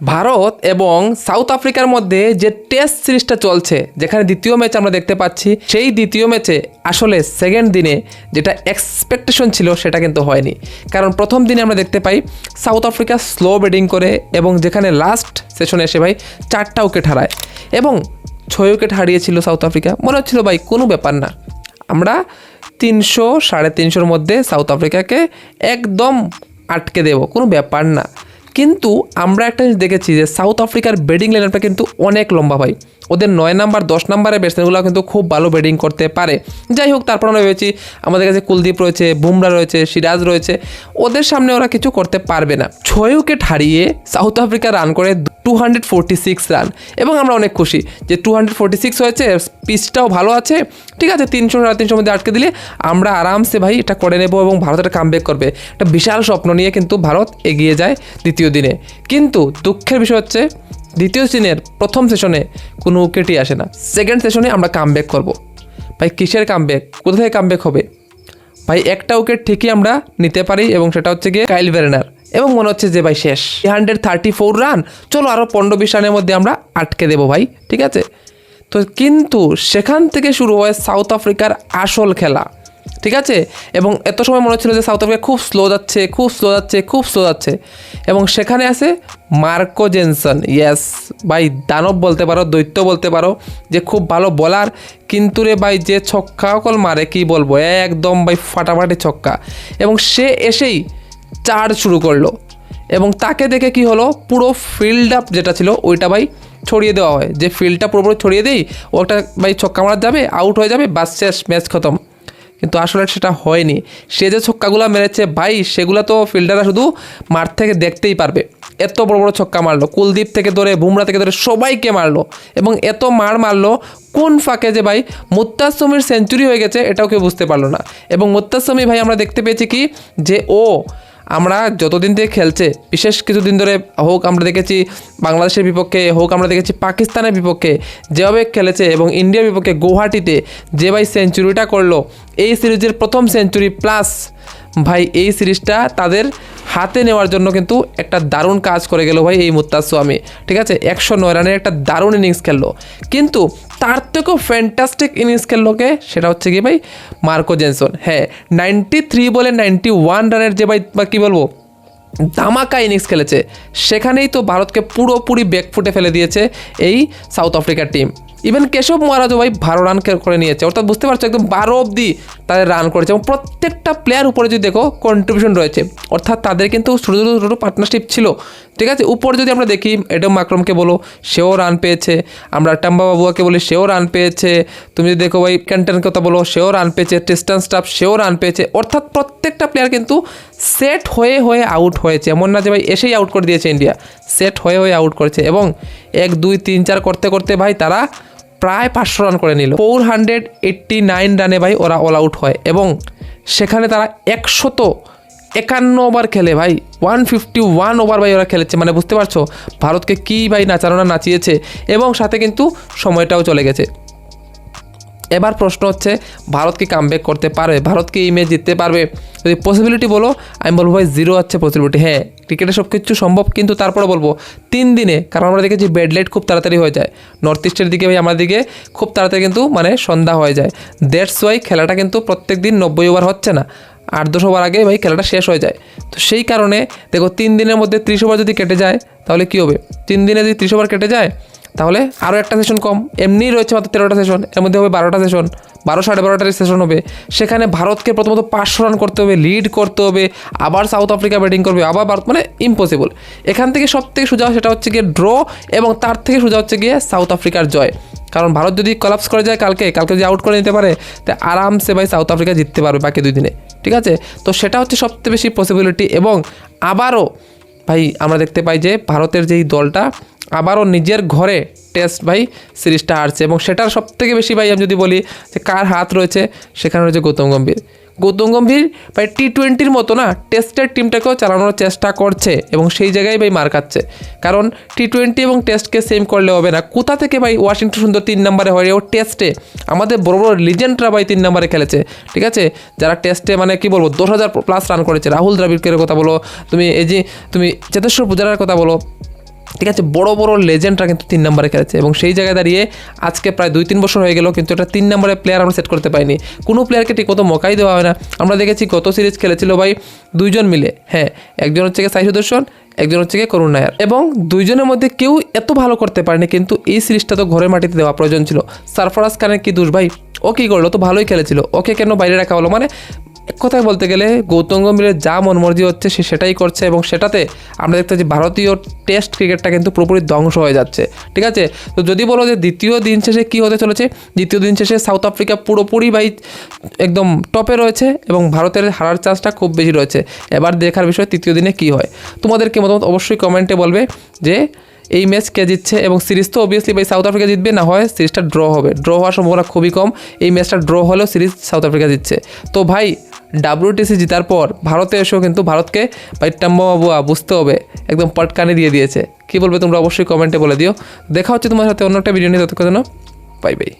ভারত এবং সাউথ আফ্রিকার মধ্যে যে টেস্ট সিরিজটা চলছে, যেখানে দ্বিতীয় ম্যাচ আমরা দেখতে পাচ্ছি, সেই দ্বিতীয় ম্যাচে আসলে সেকেন্ড দিনে যেটা এক্সপেকটেশন ছিল সেটা কিন্তু হয়নি। কারণ প্রথম দিনে আমরা দেখতে পাই সাউথ আফ্রিকা স্লো ব্যাটিং করে এবং যেখানে লাস্ট সেশনে এসে ভাই চারটা উইকেট হারায় এবং ছয় উইকেট হারিয়েছিল সাউথ আফ্রিকা। মনে হচ্ছিল ভাই কোনো ব্যাপার না। আমরা তিনশো সাড়ে তিনশোর মধ্যে সাউথ আফ্রিকাকে একদম আটকে দেব, কোনো ব্যাপার না। কিন্তু আমরা একটা জিনিস দেখেছি যে সাউথ আফ্রিকার ব্যাটিং লাইনআপটা কিন্তু অনেক লম্বা ভাই। ওদের নয় নাম্বার, দশ নাম্বারের ব্যাটসম্যানগুলো কিন্তু খুব ভালো ব্যাটিং করতে পারে। যাই হোক, তারপর আমরা ভেবেছি আমাদের কাছে কুলদীপ রয়েছে, বুমরা রয়েছে, সিরাজ রয়েছে। ওদের সামনে ওরা কিছু করতে পারবে না। ছয় উইকেট হারিয়ে সাউথ আফ্রিকা রান করে two hundred forty six run এবং আমরা অনেক খুশি যে টু হান্ড্রেড ফোরটি সিক্স হয়েছে পিচটাও ভালো আছে। ঠিক আছে, তিনশো সাড়ে তিনশোর মধ্যে আটকে দিলে আমরা আরামসে ভাই এটা করে নেব এবং ভারত একটা কামব্যাক করবে। একটা বিশাল স্বপ্ন নিয়ে কিন্তু ভারত এগিয়ে যায় দ্বিতীয় দিনে। কিন্তু দুঃখের বিষয় হচ্ছে, দ্বিতীয় দিনের প্রথম সেশনে কোনো উইকেটই আসে না। সেকেন্ড সেশনে আমরা কামব্যাক করব। ভাই, কিসের কামব্যাক কোথা থেকে কামব্যাক হবে? ভাই, একটা উইকেট ঠিকই আমরা নিতে পারি এবং সেটা হচ্ছে গিয়ে কাইল ভেরেনার এবং মনে হচ্ছে যে ভাই শেষ। হান্ড্রেড থার্টি ফোর রান চলো আরও পনেরো বিশ রানের মধ্যে আমরা আটকে দেবো ভাই, ঠিক আছে? তো কিন্তু সেখান থেকে শুরু হয় সাউথ আফ্রিকার আসল খেলা, ঠিক আছে? এবং এত সময় মনে হচ্ছিল যে সাউথ আফ্রিকা খুব স্লো যাচ্ছে, খুব স্লো যাচ্ছে, খুব স্লো যাচ্ছে। এবং সেখানে আছে মার্কো জেনসন ইয়াস ভাই দানব বলতে পারো, দৈত্য বলতে পারো, যে খুব ভালো বলার কিন্তু রে ভাই যে ছক্কা কল মারে, কি বলব? একদম ভাই ফাটাফাটি ছক্কা। এবং সে এসেই চার শুরু করল। এবং তাকে দেখে কি হলো? পুরো ফিল্ড আপ যেটা ছিল, ওইটা ভাই ছড়িয়ে দেওয়া হয়। যে ফিল্ডটা পুরোপুরি ছড়িয়ে দেই, ও একটা ভাই ছক্কা মারা যাবে আউট হয়ে যাবে, বাস শেষ ম্যাচ খতম। কিন্তু আসলে সেটা হয়নি। সে যে ছক্কাগুলো মেরেছে, ভাই সেগুলো তো ফিল্ডাররা শুধু মাঠ থেকে দেখতেই পারবে। এত বড় বড় ছক্কা মারলো, কুলদীপ থেকে ধরে, বুমরা থেকে ধরে, সবাইকে মারলো। এবং এত মার মারলো, কোন ফাঁকে যে ভাই মুত্তাসমীর সেঞ্চুরি হয়ে গেছে, এটাও কেউ বুঝতে পারল না। এবং মুত্তাসমী ভাই আমরা দেখতে পেয়েছি কি? যে ও আমরা যতদিন থেকে খেলছে, বিশেষ কিছুদিন ধরে হোক আমরা দেখেছি বাংলাদেশের বিপক্ষে, হোক আমরা দেখেছি পাকিস্তানের বিপক্ষে যেভাবে খেলেছে এবং ইন্ডিয়ার বিপক্ষে গৌহাটিতে যে ভাই সেঞ্চুরিটা করল, এই সিরিজের প্রথম সেঞ্চুরি প্লাস ভাই এই সিরিজটা তাদের হাতে নেওয়ার জন্য কিন্তু একটা দারুণ কাজ করে গেল ভাই এই মুত্তাজ ঠিক আছে? একশো নয় রানের একটা দারুণ ইনিংস খেললো। কিন্তু তার থেকেও ফ্যান্টাস্টিক ইনিংস খেললো কে সেটা হচ্ছে কি ভাই মার্কো জেনসন। হ্যাঁ নাইনটি থ্রি বলে নাইনটি ওয়ান রানের যে ভাই, বা কী বলব, ধামাকা ইনিংস খেলেছে। সেখানেই তো ভারতকে পুরোপুরি ব্যাকফুটে ফেলে দিয়েছে এই সাউথ আফ্রিকার টিম ইভেন কেশব মহারাজও ভাই বারো রান করে নিয়েছে। অর্থাৎ বুঝতে পারছ, একদম বারো অবধি তাদের রান করেছে এবং প্রত্যেকটা প্লেয়ার উপরে যদি দেখো কন্ট্রিবিউশন রয়েছে। অর্থাৎ তাদের কিন্তু ছোটো ছোটো ছোটো পার্টনারশিপ ছিল। ঠিক আছে? উপরে যদি আমরা দেখি এডম মাকরমকে বলো, সেও রান পেয়েছে। আমরা টাম্বা বাবুয়াকে বলি, সেও রান পেয়েছে। তুমি যদি দেখো ভাই ক্যান্টনের কথা বলো, সেও রান পেয়েছে। টেস্টান স্টাফ সেও রান পেয়েছে। অর্থাৎ প্রত্যেকটা প্লেয়ার কিন্তু সেট হয়ে হয়ে আউট হয়েছে। এমন না যে ভাই, এসেই আউট করে দিয়েছে ইন্ডিয়া সেট হয়ে হয়ে আউট করেছে। এবং এক, দুই, তিন, চার করতে করতে ভাই তারা প্রায় পাঁচশো রান করে নিল। ফোর হান্ড্রেড এইট্টি নাইন রানে ভাই ওরা অল আউট হয় এবং সেখানে তারা একশত একান্ন ওভার খেলে ভাই। ওয়ান ফিফটি ওয়ান ওভার ভাই ওরা খেলেছে। মানে বুঝতে পারছ? ভারতকে কী ভাই নাচানো না নাচিয়েছে? এবং সাথে কিন্তু সময়টাও চলে গেছে। এবার প্রশ্ন হচ্ছে, ভারত কি কামব্যাক করতে পারবে ভারত কি এই জিততে পারবে? যদি পসিবিলিটি বলো, আমি বলব ভাই জিরো আছে পসিবিলিটি হ্যাঁ ক্রিকেটে সব কিছু সম্ভব, কিন্তু তারপরে বলব, তিন দিনে, কারণ আমরা দেখেছি বেড লাইট খুব তাড়াতাড়ি হয়ে যায়। নর্থ ইস্টের দিকে ভাই, আমাদের দিকে খুব তাড়াতাড়ি কিন্তু মানে সন্ধ্যা হয়ে যায়। দ্যাটস ওয়াই খেলাটা কিন্তু প্রত্যেক দিন নব্বই ওভার হচ্ছে না। আট, দশ ওভার আগে ভাই, খেলাটা শেষ হয়ে যায়। তো সেই কারণে, দেখো, তিন দিনের মধ্যে ত্রিশ ওভার যদি কেটে যায়, তাহলে কী হবে? তিন দিনে যদি ত্রিশ ওভার কেটে যায় তাহলে আরও একটা সেশন কম। এমনিই রয়েছে মাত্র তেরোটা সেশন এর মধ্যে হবে বারোটা সেশন বারো সাড়ে বারোটার সেশন হবে। সেখানে ভারতকে প্রথমত পাঁচশো রান করতে হবে লিড করতে হবে, আবার সাউথ আফ্রিকা ব্যাটিং করবে, আবার ভারত মানে ইম্পসিবল এখান থেকে সব থেকে সোজা সেটা হচ্ছে গিয়ে ড্র এবং তার থেকে সোজা হচ্ছে গিয়ে সাউথ আফ্রিকার জয়। কারণ ভারত যদি কলাপস করে যায় কালকে কালকে যদি আউট করে নিতে পারে, তো আরামসে ভাই সাউথ আফ্রিকা জিততে পারবে বাকি দুই দিনে। ঠিক আছে? তো সেটা হচ্ছে সবচেয়ে বেশি পসিবিলিটি এবং আবারও ভাই, আমরা দেখতে পাই যে ভারতের যেই দলটা, আবারও নিজের ঘরে টেস্ট ভাই সিরিজটা হারছে। এবং সেটার সবথেকে বেশি ভাই আমি যদি বলি যে কার হাত রয়েছে, সেখানে রয়েছে গৌতম গম্ভীর। গৌতম গম্ভীর ভাই টি টোয়েন্টির মতো না টেস্টের টিমটাকেও চালানোর চেষ্টা করছে এবং সেই জায়গায় ভাই মার খাচ্ছে। কারণ টি টোয়েন্টি এবং টেস্টকে সেম করলে হবে না। কোথা থেকে ভাই ওয়াশিংটন সুন্দর তিন নম্বরে হয়ে ও টেস্টে আমাদের বড় বড় লিজেন্ডরা ভাই তিন নম্বরে খেলেছে। ঠিক আছে? যারা টেস্টে মানে কি বলব, দশ হাজার প্লাস রান করেছে। রাহুল দ্রাবিড়কের কথা বলো, তুমি এই যে, তুমি চেতেশ্বর পূজারার কথা বলো ঠিক আছে? বড় বড় লেজেন্ডরা কিন্তু তিন নম্বরে খেলেছে এবং সেই জায়গায় দাঁড়িয়ে আজকে প্রায় দুই, তিন বছর হয়ে গেল কিন্তু এটা তিন নম্বরের প্লেয়ার আমরা সেট করতে পারিনি। কোনো প্লেয়ারকে ঠিক মতো মকাই দেওয়া হয় না। আমরা দেখেছি গত সিরিজ খেলেছিল ভাই দুইজন মিলে। হ্যাঁ একজন হচ্ছে সাই সুদর্শন একজন হচ্ছে গিয়ে করুণ নায়ার। এবং দুইজনের মধ্যে কেউ এত ভালো করতে পারেনি কিন্তু এই সিরিজটা তো ঘরের মাটিতে দেওয়া প্রয়োজন ছিল। সারফরাজ খানের কি দোষ ভাই? ও কী করল? তো ভালোই খেলেছিল। ওকে কেন বাইরে রাখা হলো? মানে এক কথায় বলতে গেলে গৌতম গম্ভীরের যা মনমর্জি হচ্ছে সে সেটাই করছে এবং সেটাতে আমরা দেখতে পাচ্ছি ভারতীয় টেস্ট ক্রিকেটটা কিন্তু পুরোপুরি ধ্বংস হয়ে যাচ্ছে। ঠিক আছে? তো যদি বলো যে দ্বিতীয় দিন শেষে কী হতে চলেছে? দ্বিতীয় দিন শেষে সাউথ আফ্রিকা পুরোপুরি ভাই একদম টপে রয়েছে এবং ভারতের হারার চান্সটা খুব বেশি রয়েছে। এবার দেখার বিষয় তৃতীয় দিনে কী হয়? তোমাদেরকে মতামত অবশ্যই কমেন্টে বলবে যে এই ম্যাচ কে জিতছে এবং সিরিজ তো অবভিয়াসলি ভাই সাউথ আফ্রিকা জিতবে, না হয় সিরিজটা ড্র হবে। ড্র হওয়ার সম্ভাবনা খুবই কম। এই ম্যাচটা ড্র হলেও সিরিজ সাউথ আফ্রিকা জিতছে। তো ভাই ডাব্লিউটিসি জেতার পর ভারতে এসেও কিন্তু ভারতকে টাম্বাবুয়া বুঝতে হবে, একদম পটকানি দিয়ে দিয়েছে। কি বলবে তোমরা অবশ্যই কমেন্টে বলে দিও। দেখা হচ্ছে তোমার সাথে অন্য একটা ভিডিও নিয়ে ততক্ষণ বাই বাই